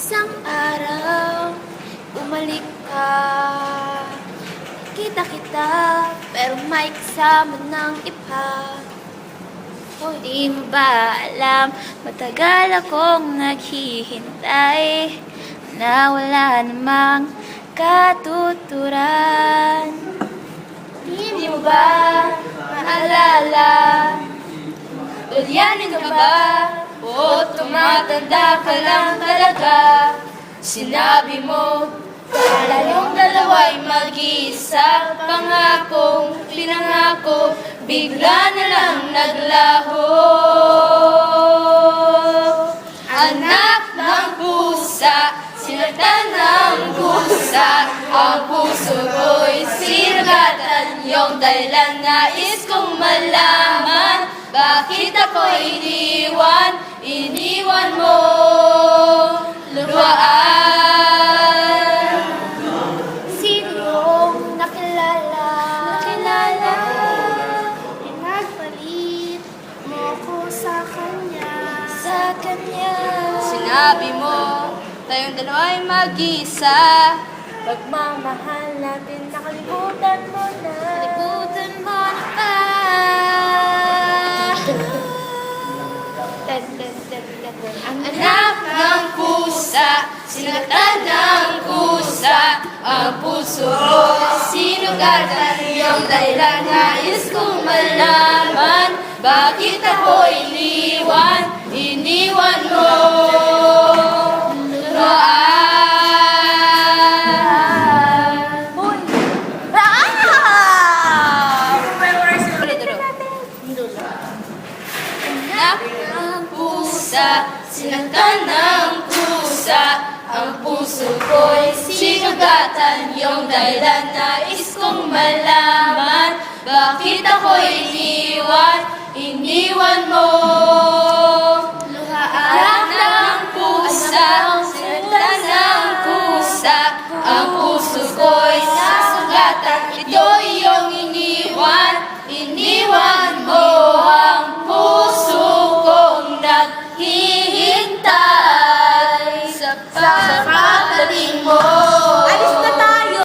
Isang araw, umalik ka. Kita kita, pero may kasama ng iba. Oh, di mo ba alam, matagal akong naghihintay Na wala namang katuturan. Di mo ba maalala? Ulyanin ka ba? O tumatanda ka lang talaga Sinabi mo Tayong dalawa'y mag-isa Pangakong pinangako Bigla na lang naglaho. Anak ng pusa Sinaktan ng pusa Ang puso ko'y sinagatan Yung dahilan nais kong malaman Bakit ako Iniwan Sa kanya Sinabi mo, tayong dalawa ay mag-isa. Pagmamahal natin nakalimutan mo na Nakalimutan mo na tan, tan. Ang Anak ng pusa, sinaktan ng pusa, ang puso ko sinugatan. Yung dahilan nais kong malaman, bakit ako pusa, sinaktan ng pusa, ang puso ko'y sinugatan, yung dahilan nais kong malaman, bakit ako iniwan, iniwan mo. Anak ng pusa, sinaktan ng pusa, ang puso ko'y nasugatan, ito'y